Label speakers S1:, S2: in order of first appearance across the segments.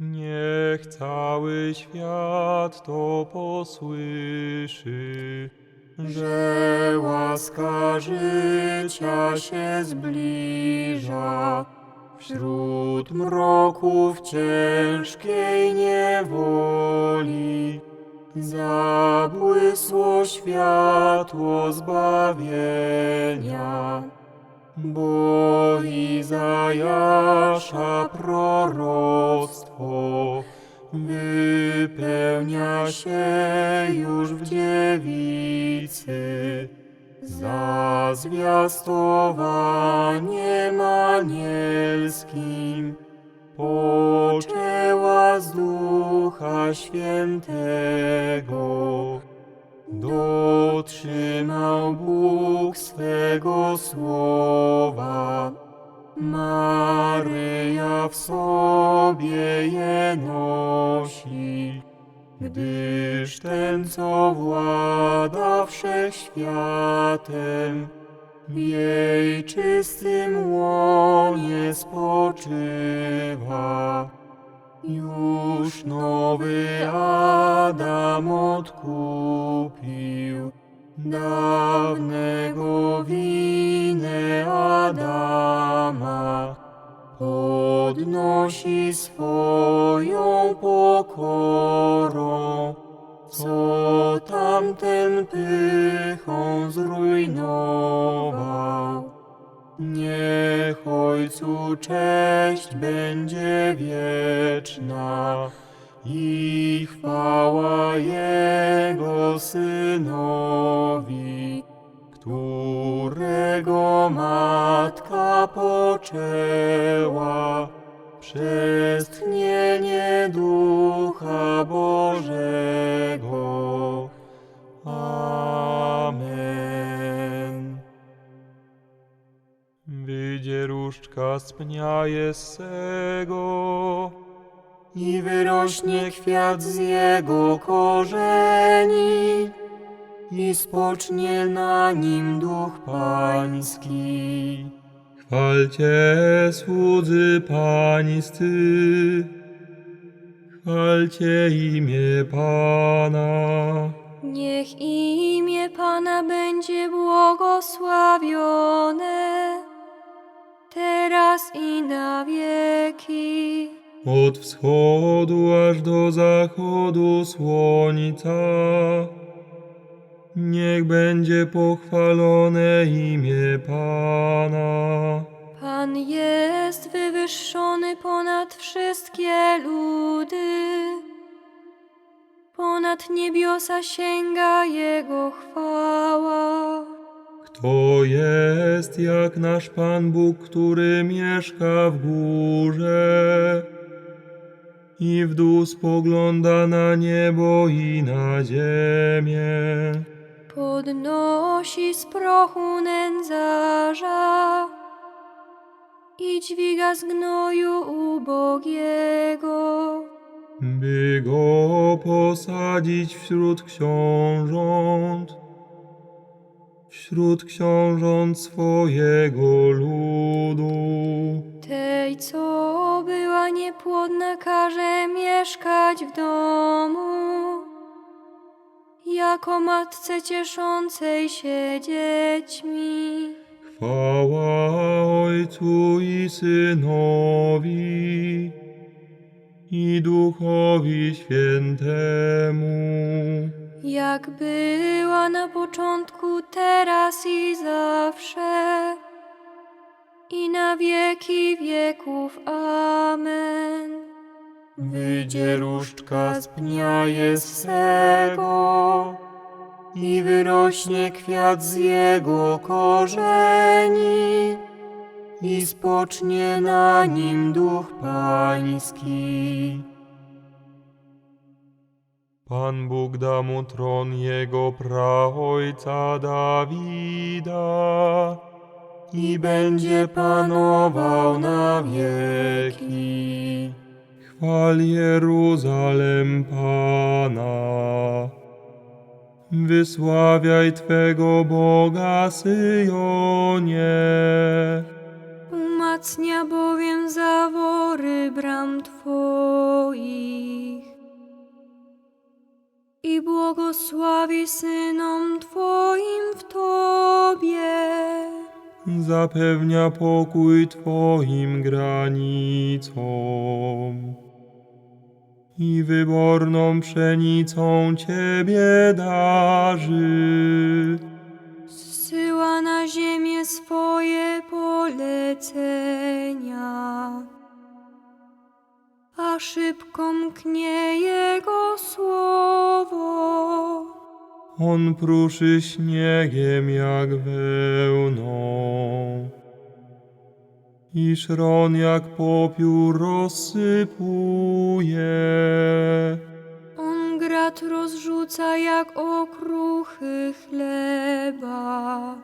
S1: Niech cały świat to posłyszy, że łaska życia się zbliża. Wśród mroków ciężkiej niewoli zabłysło światło zbawienia. Bo Izajasza proroctwo wypełnia się już w dziewicy. Za zwiastowaniem anielskim poczęła z Ducha Świętego. Dotrzymał Bóg swego słowa. Maryja w sobie je nosi, gdyż ten, co włada wszechświatem, w jej czystym łonie spoczywa. Już nowy Adam odkupił dawnego winę Adama. Podnosi swoją pokorą, co tamten pychą zrujnował. Niech Ojcu cześć będzie wieczna i chwała Jego Synowi, którego Matka poczęła przez tchnienie Ducha Bożego. Różdżka z pnia Jessego i wyrośnie kwiat z jego korzeni i spocznie na nim duch pański. Chwalcie słudzy pańscy, chwalcie imię Pana.
S2: Niech imię Pana będzie błogosławione, teraz i na wieki.
S1: Od wschodu aż do zachodu słońca. Niech będzie pochwalone imię Pana.
S2: Pan jest wywyższony ponad wszystkie ludy. Ponad niebiosa sięga Jego chwała.
S1: Kto jest jak nasz Pan Bóg, który mieszka w górze i w dół spogląda na niebo i na ziemię?
S2: Podnosi z prochu nędzarza i dźwiga z gnoju ubogiego.
S1: by go posadzić wśród książąt, wśród książąt swojego ludu.
S2: Tej, co była niepłodna, każe mieszkać w domu, jako matce cieszącej się dziećmi.
S1: Chwała Ojcu i Synowi i Duchowi Świętemu.
S2: Jak była na początku, teraz i zawsze, i na wieki wieków. Amen.
S1: Wyjdzie różdżka z pnia Jessego i wyrośnie kwiat z jego korzeni i spocznie na nim duch pański. Pan Bóg da mu tron jego praojca Dawida
S3: i będzie panował na wieki.
S1: Chwal Jeruzalem Pana. Wysławiaj Twego Boga Syjonie.
S2: Umacnia bowiem zawory bram Twoich i błogosławi synom Twoim w Tobie.
S1: Zapewnia pokój Twoim granicom i wyborną pszenicą Ciebie darzy.
S2: Zsyła na ziemię swoje polecenia, a szybko mknie Jego słowo.
S1: On pruszy śniegiem jak wełną i szron jak popiół rozsypuje.
S2: On grat rozrzuca jak okruchy chleba.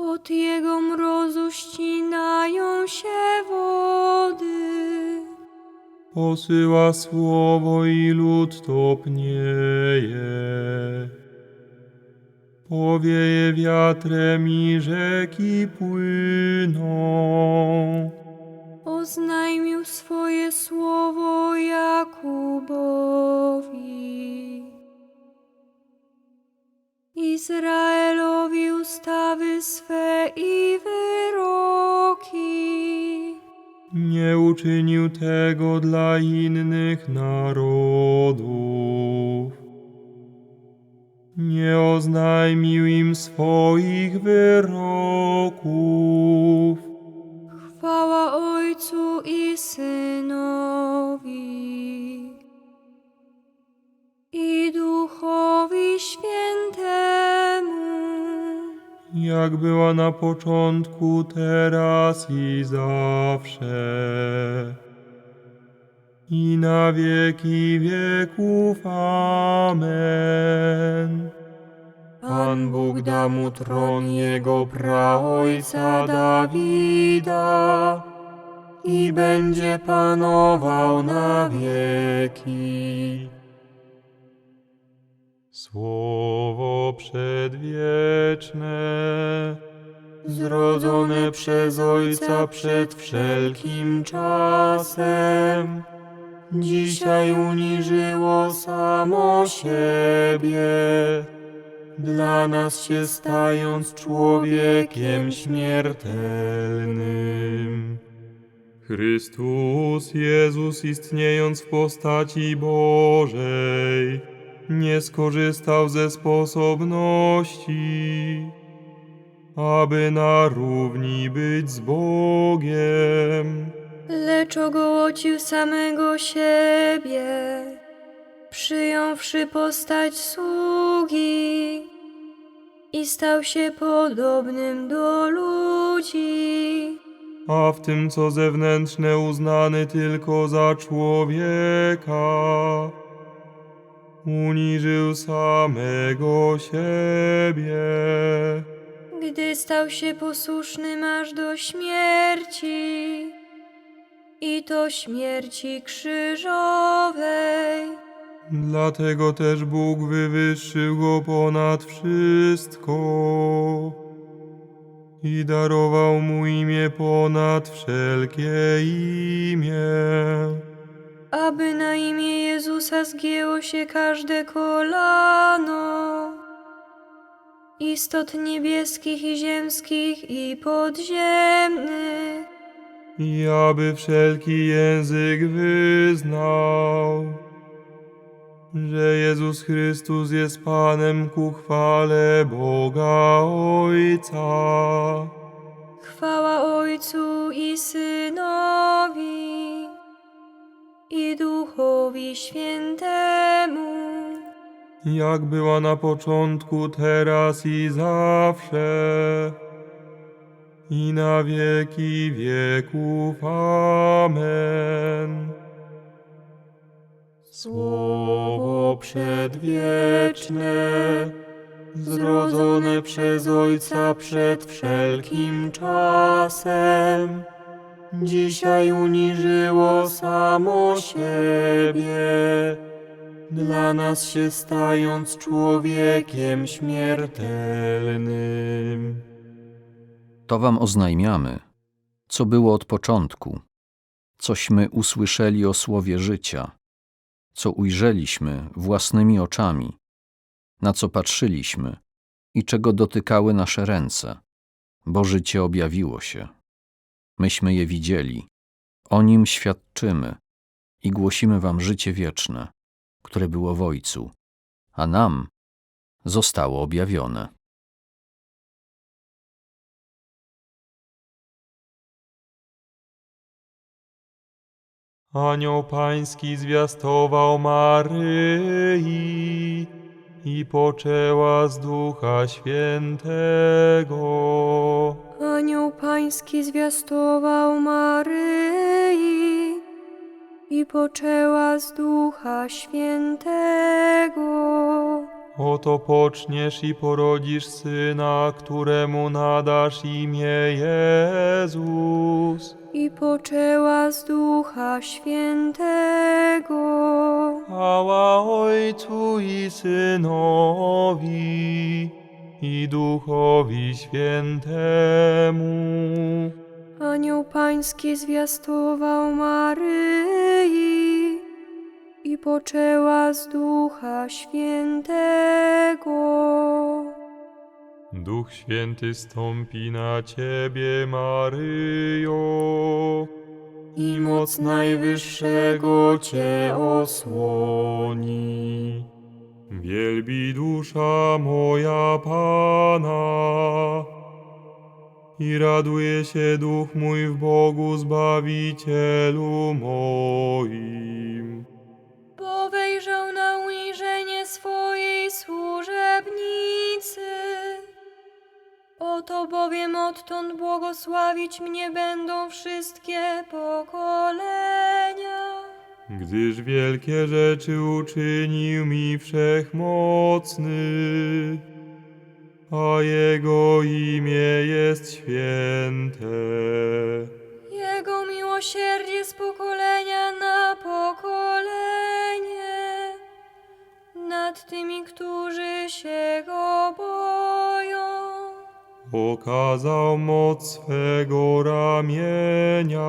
S2: Od jego mrozu ścinają się wody.
S1: Posyła słowo i lud topnieje. Powieje wiatrem i rzeki płyną.
S2: Oznajmił swoje słowo Jakubowi. Izraelowi ustawy swe i wyroki.
S1: Nie uczynił tego dla innych narodów. Nie oznajmił im swoich wyroków.
S2: Chwała Ojcu i Synowi i Duchowi Świętemu,
S1: Jak była na początku, teraz i zawsze. I na wieki wieków. Amen.
S3: Pan Bóg da mu tron jego praojca Dawida i będzie panował na wieki.
S1: Słowo przedwieczne,
S3: Zrodzone przez Ojca przed wszelkim czasem, dzisiaj uniżyło samo siebie, dla nas się stając człowiekiem śmiertelnym.
S1: Chrystus Jezus istniejąc w postaci Bożej, nie skorzystał ze sposobności, aby na równi być z Bogiem.
S2: lecz ogołocił samego siebie, przyjąwszy postać sługi i stał się podobnym do ludzi.
S1: a w tym co zewnętrzne uznany tylko za człowieka, uniżył samego siebie,
S2: gdy stał się posłusznym aż do śmierci, i to śmierci krzyżowej.
S1: dlatego też Bóg wywyższył go ponad wszystko i darował mu imię ponad wszelkie imię.
S2: Aby na imię Jezusa zgięło się każde kolano, istot niebieskich i ziemskich i podziemnych,
S1: i aby wszelki język wyznał, że Jezus Chrystus jest Panem ku chwale Boga Ojca.
S2: chwała Ojcu i Synowi i Duchowi Świętemu,
S1: Jak była na początku, teraz i zawsze, i na wieki wieków. Amen.
S3: Słowo przedwieczne, zrodzone przez Ojca przed wszelkim czasem, dzisiaj uniżyło samo siebie, dla nas się stając człowiekiem śmiertelnym.
S4: To wam oznajmiamy, co było od początku, cośmy usłyszeli o słowie życia, co ujrzeliśmy własnymi oczami, na co patrzyliśmy i czego dotykały nasze ręce, bo życie objawiło się. Myśmy je widzieli, o nim świadczymy i głosimy wam życie wieczne, które było w Ojcu, a nam zostało objawione.
S1: Anioł Pański zwiastował Maryi i poczęła z Ducha Świętego.
S2: Anioł Pański zwiastował Maryi i poczęła z Ducha Świętego.
S1: Oto poczniesz i porodzisz syna, któremu nadasz imię Jezus.
S2: I poczęła z Ducha Świętego.
S1: Chwała Ojcu i Synowi i Duchowi Świętemu.
S2: Anioł Pański zwiastował Maryi i poczęła z Ducha Świętego.
S1: Duch Święty stąpi na Ciebie, Maryjo.
S3: i moc Najwyższego Cię osłoni.
S1: Wielbi dusza moja Pana i raduje się duch mój w Bogu Zbawicielu moim.
S2: Bo wejrzał na uniżenie swojej służebnicy. Oto bowiem odtąd błogosławić mnie będą wszystkie pokolenia.
S1: Gdyż wielkie rzeczy uczynił mi wszechmocny, a Jego imię jest święte.
S2: Jego miłosierdzie z pokolenia na pokolenie nad tymi, którzy się go boją.
S1: Okazał moc swego ramienia,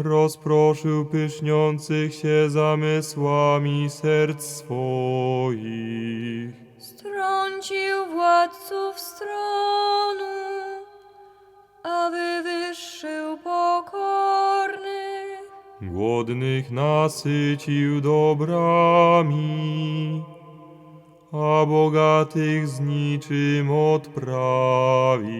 S1: rozproszył pyszniących się zamysłami serc swoich.
S2: Strącił władców stronu, a wywyższył pokornych.
S1: Głodnych nasycił dobrami, a bogatych z niczym odprawił.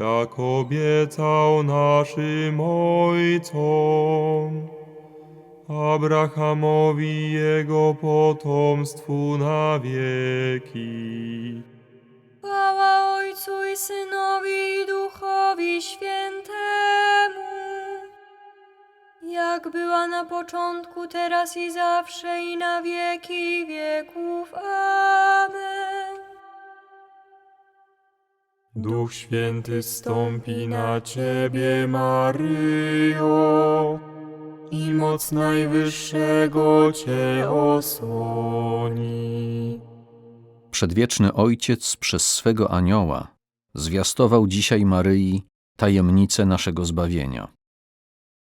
S1: Jak obiecał naszym ojcom, Abrahamowi jego potomstwu na wieki.
S2: Chwała Ojcu i Synowi i Duchowi Świętemu, jak była na początku, teraz i zawsze i na wieki wieków. Amen.
S3: Duch Święty stąpi na Ciebie, Maryjo, i moc Najwyższego Cię osłoni.
S4: Przedwieczny Ojciec przez swego anioła zwiastował dzisiaj Maryi tajemnicę naszego zbawienia.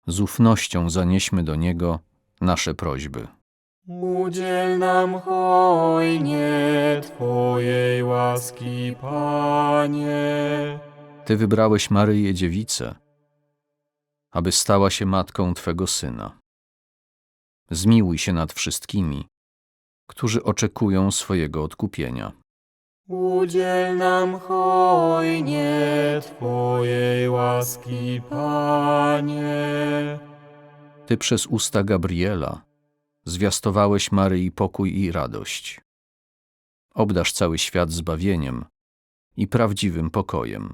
S4: Z ufnością zanieśmy do Niego nasze prośby.
S3: Udziel nam hojnie Twojej łaski, Panie.
S4: Ty wybrałeś Maryję Dziewicę, aby stała się matką Twego Syna. Zmiłuj się nad wszystkimi, którzy oczekują swojego odkupienia.
S3: Udziel nam hojnie Twojej łaski, Panie.
S4: Ty przez usta Gabriela zwiastowałeś Maryi pokój i radość. obdasz cały świat zbawieniem i prawdziwym pokojem.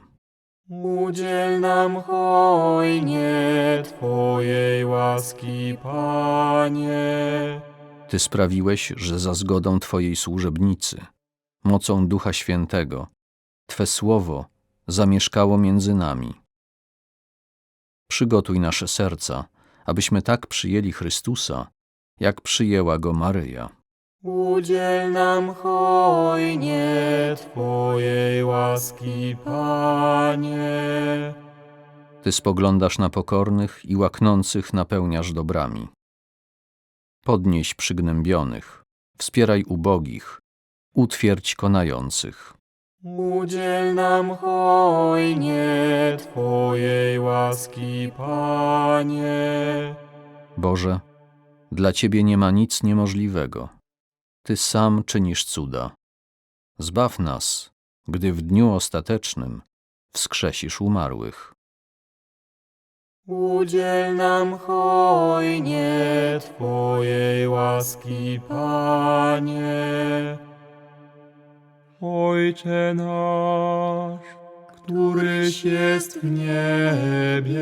S1: Udziel nam hojnie Twojej łaski, Panie.
S4: Ty sprawiłeś, że za zgodą Twojej służebnicy, mocą Ducha Świętego, Twe słowo zamieszkało między nami. Przygotuj nasze serca, abyśmy tak przyjęli Chrystusa, jak przyjęła go Maryja.
S1: Udziel nam hojnie Twojej łaski, Panie.
S4: Ty spoglądasz na pokornych i łaknących napełniasz dobrami. Podnieś przygnębionych, wspieraj ubogich, utwierdź konających.
S1: Udziel nam hojnie Twojej łaski, Panie.
S4: Boże, dla Ciebie nie ma nic niemożliwego. Ty sam czynisz cuda. Zbaw nas, gdy w dniu ostatecznym wskrzesisz umarłych.
S1: Udziel nam hojnie Twojej łaski, Panie.
S5: Ojcze nasz,
S1: któryś jest w niebie.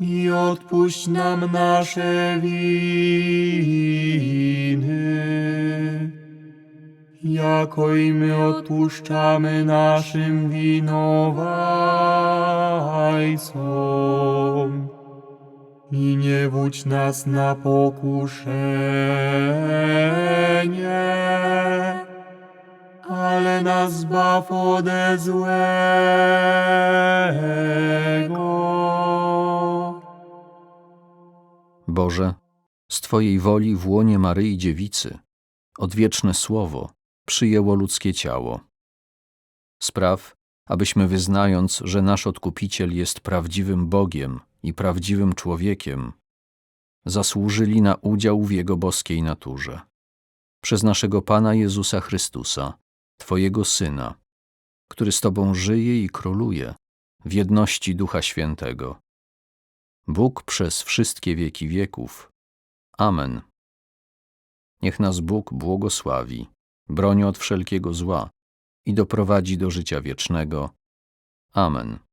S1: i odpuść nam nasze winy, jako i my odpuszczamy naszym winowajcom. I nie wódź nas na pokuszenie, ale nas zbaw ode złego.
S4: Boże, z Twojej woli w łonie Maryi Dziewicy odwieczne słowo przyjęło ludzkie ciało. Spraw, abyśmy wyznając, że nasz Odkupiciel jest prawdziwym Bogiem i prawdziwym człowiekiem, zasłużyli na udział w Jego boskiej naturze. Przez naszego Pana Jezusa Chrystusa, Twojego Syna, który z Tobą żyje i króluje w jedności Ducha Świętego. Bóg przez wszystkie wieki wieków. Amen. Niech nas Bóg błogosławi, broni od wszelkiego zła i doprowadzi do życia wiecznego. Amen.